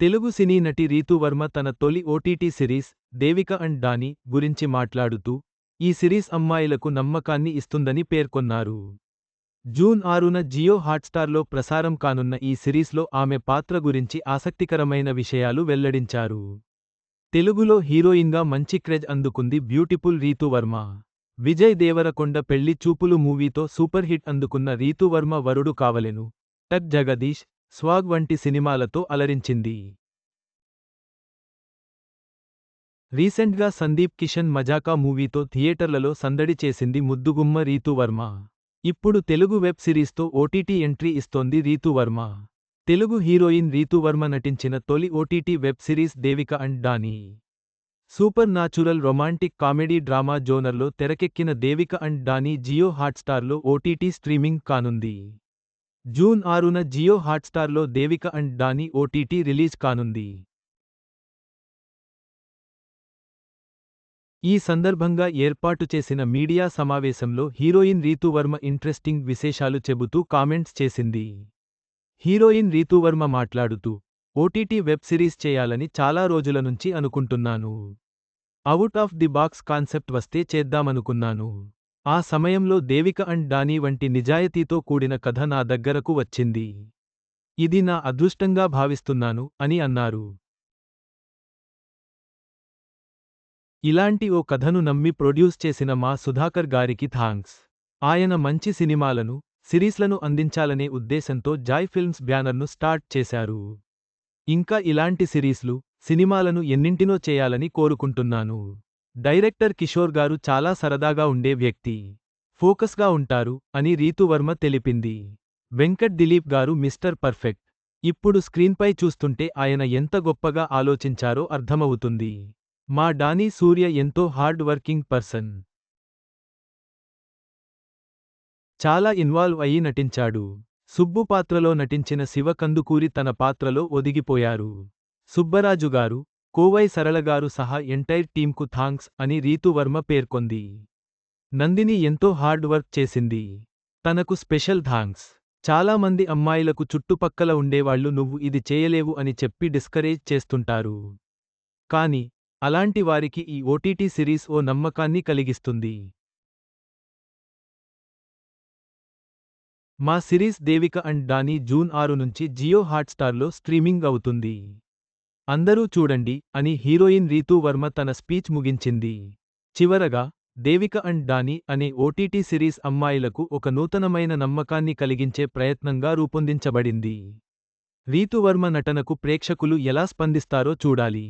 తెలుగు సినీ నటి రీతువర్మ తన తొలి OTT series Devika and Danny గురించి మాట్లాడుతూ ఈ సిరీస్ అమ్మాయిలకు నమ్మకాన్ని ఇస్తుందని పేర్కొన్నారు. జూన్ ఆరున జియో హాట్స్టార్లో ప్రసారం కానున్న ఈ సిరీస్లో ఆమె పాత్ర గురించి ఆసక్తికరమైన విషయాలు వెల్లడించారు. తెలుగులో హీరోయిన్గా మంచి క్రేజ్ అందుకుంది బ్యూటిఫుల్ రీతువర్మ విజయ్ దేవరకొండ పెళ్ళి చూపులు మూవీతో సూపర్ హిట్ అందుకున్న రీతువర్మ వరుడు కావలెను. టక్ జగదీష్ స్వాగ్ వంటి సినిమాలతో అలరించింది. రీసెంట్గా సందీప్ కిషన్ మజాకా మూవీతో థియేటర్లలో సందడి చేసింది ముద్దుగుమ్మ రీతువర్మ. ఇప్పుడు తెలుగు వెబ్ సిరీస్తో ఓటీటీ ఎంట్రీ ఇస్తోంది రీతువర్మ. తెలుగు హీరోయిన్ రీతువర్మ నటించిన తొలి OTT web series Devika and Danny. Supernatural romantic comedy drama జోనర్లో తెరకెక్కిన దేవిక అండ్ డానీ జియో హాట్స్టార్లో ఓటీటీ స్ట్రీమింగ్ కానుంది. జూన్ ఆరున Jio హాట్స్టార్లో Devika and Danny OTT release కానుంది. ఈ సందర్భంగా ఏర్పాటు చేసిన మీడియా సమావేశంలో హీరోయిన్ రీతువర్మ ఇంట్రెస్టింగ్ విశేషాలు చెబుతూ కామెంట్స్ చేసింది. హీరోయిన్ రీతువర్మ మాట్లాడుతూ ఓటీటీ వెబ్ సిరీస్ చేయాలని చాలా రోజుల నుంచి అనుకుంటున్నాను. Out of the box concept వస్తే చేద్దామనుకున్నాను. ఆ సమయంలో దేవిక అండ్ డానీ వంటి నిజాయితీతో కూడిన కథ నా దగ్గరకు వచ్చింది. ఇది నా అదృష్టంగా భావిస్తున్నాను అని అన్నారు. ఇలాంటి ఓ కథను నమ్మి ప్రొడ్యూస్ చేసిన మా సుధాకర్ గారికి థాంక్స్. ఆయన మంచి సినిమాలను సిరీస్లను అందించాలనే ఉద్దేశంతో జాయ్ ఫిల్మ్స్ బ్యానర్ను స్టార్ట్ చేశారు. ఇంకా ఇలాంటి సిరీస్లు సినిమాలను ఎన్నింటినో చేయాలని కోరుకుంటున్నాను. డైరెక్టర్ కిషోర్ గారు చాలా సరదాగా ఉండే వ్యక్తి. ఫోకస్గా ఉంటారు అని రీతువర్మ తెలిపింది. వెంకట్ దిలీప్ గారు మిస్టర్ పర్ఫెక్ట్. ఇప్పుడు స్క్రీన్పై చూస్తుంటే ఆయన ఎంత గొప్పగా ఆలోచించారో అర్థమవుతుంది. మా డానీ సూర్య ఎంతో హార్డ్ వర్కింగ్ పర్సన్. చాలా ఇన్వాల్వ్ అయి నటించాడు. సుబ్బు పాత్రలో నటించిన శివ కందుకూరి తన పాత్రలో ఒదిగిపోయారు. సుబ్బరాజు గారు కోవై సరళగారు సహా ఎంటైర్ టీంకు థాంక్స్ అని రీతువర్మ పేర్కొంది. నందిని ఎంతో హార్డ్ వర్క్ చేసింది. తనకు స్పెషల్ థాంక్స్. చాలామంది అమ్మాయిలకు చుట్టుపక్కల ఉండేవాళ్ళు నువ్వు ఇది చేయలేవు అని చెప్పి డిస్కరేజ్ చేస్తుంటారు. కాని అలాంటి వారికి ఈ ఓటీటీ సిరీస్ ఓ నమ్మకాన్ని కలిగిస్తుంది. మా series Devika and Danny June ఆరు నుంచి జియో హాట్స్టార్లో స్ట్రీమింగ్ అవుతుంది. అందరూ చూడండి అని హీరోయిన్ రీతూ వర్మ తన స్పీచ్ ముగించింది. చివరగా దేవిక అండ్ డానీ అనే ఓటీటీ సిరీస్ అమ్మాయిలకు ఒక నూతనమైన నమ్మకాన్ని కలిగించే ప్రయత్నంగా రూపొందించబడింది. రీతువర్మ నటనకు ప్రేక్షకులు ఎలా స్పందిస్తారో చూడాలి.